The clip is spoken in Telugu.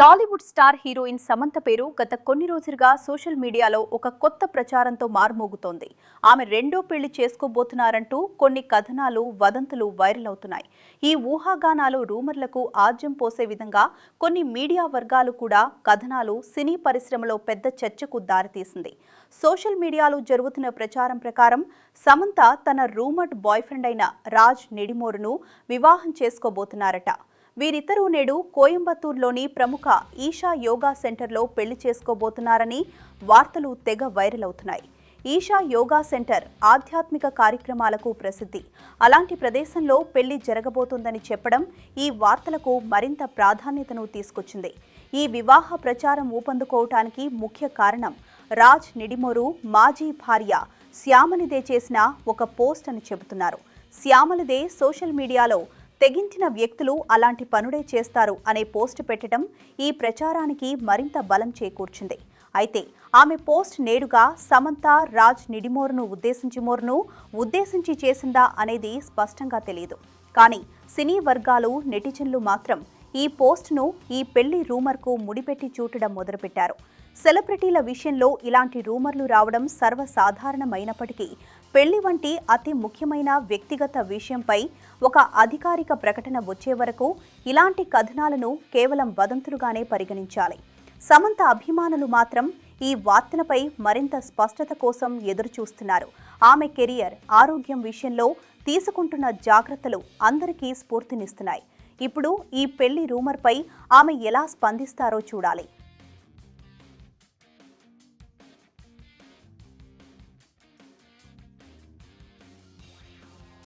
టాలీవుడ్ స్టార్ హీరోయిన్ సమంత పేరు గత కొన్ని రోజులుగా సోషల్ మీడియాలో ఒక కొత్త ప్రచారంతో మారుమోగుతోంది. ఆమె రెండో పెళ్ళి చేసుకోబోతున్నారంటూ కొన్ని కథనాలు వదంతులు వైరల్ అవుతున్నాయి. ఈ ఊహాగానాలు రూమర్లకు ఆజ్యం పోసే విధంగా కొన్ని మీడియా వర్గాలు కూడా కథనాలు సినీ పరిశ్రమలో పెద్ద చర్చకు దారితీసింది. సోషల్ మీడియాలో జరుగుతున్న ప్రచారం ప్రకారం సమంత తన రూమర్డ్ బాయ్ ఫ్రెండ్ అయిన రాజ్ నిడిమోరును వివాహం చేసుకోబోతున్నారట. వీరిద్దరూ నేడు కోయంబత్తూరులోని ప్రముఖ ఈషా యోగా సెంటర్లో పెళ్ళి చేసుకోబోతున్నారని వార్తలు తెగ వైరల్ అవుతున్నాయి. ఈషా యోగా సెంటర్ ఆధ్యాత్మిక కార్యక్రమాలకు ప్రసిద్ధి. అలాంటి ప్రదేశంలో పెళ్ళి జరగబోతోందని చెప్పడం ఈ వార్తలకు మరింత ప్రాధాన్యతను తీసుకొచ్చింది. ఈ వివాహ ప్రచారం ఊపందుకోవటానికి ముఖ్య కారణం రాజ్ నిడిమోరు మాజీ భార్య శ్యామలిదే చేసిన ఒక పోస్ట్ అని చెబుతున్నారు. శ్యామలిదే సోషల్ మీడియాలో తెగించిన వ్యక్తులు అలాంటి పనుడే చేస్తారు అనే పోస్ట్ పెట్టడం ఈ ప్రచారానికి మరింత బలం చేకూర్చింది. అయితే ఆమె పోస్ట్ నేడుగా సమంత రాజ్ నిడిమోర్ను ఉద్దేశించి మోర్ను ఉద్దేశించి చేసిందా అనేది స్పష్టంగా తెలియదు. కానీ సినీ వర్గాలు నెటిజన్లు మాత్రం ఈ పోస్ట్ను ఈ పెళ్ళి రూమర్కు ముడిపెట్టి చూడడం మొదలుపెట్టారు. సెలబ్రిటీల విషయంలో ఇలాంటి రూమర్లు రావడం సర్వసాధారణమైనప్పటికీ పెళ్ళి వంటి అతి ముఖ్యమైన వ్యక్తిగత విషయంపై ఒక అధికారిక ప్రకటన వచ్చే వరకు ఇలాంటి కథనాలను కేవలం వదంతులుగానే పరిగణించాలి. సమంత అభిమానులు మాత్రం ఈ వార్తలపై మరింత స్పష్టత కోసం ఎదురుచూస్తున్నారు. ఆమె కెరియర్ ఆరోగ్యం విషయంలో తీసుకుంటున్న జాగ్రత్తలు అందరికీ స్ఫూర్తినిస్తున్నాయి. ఇప్పుడు ఈ పెళ్ళి రూమర్పై ఆమె ఎలా స్పందిస్తారో చూడాలి.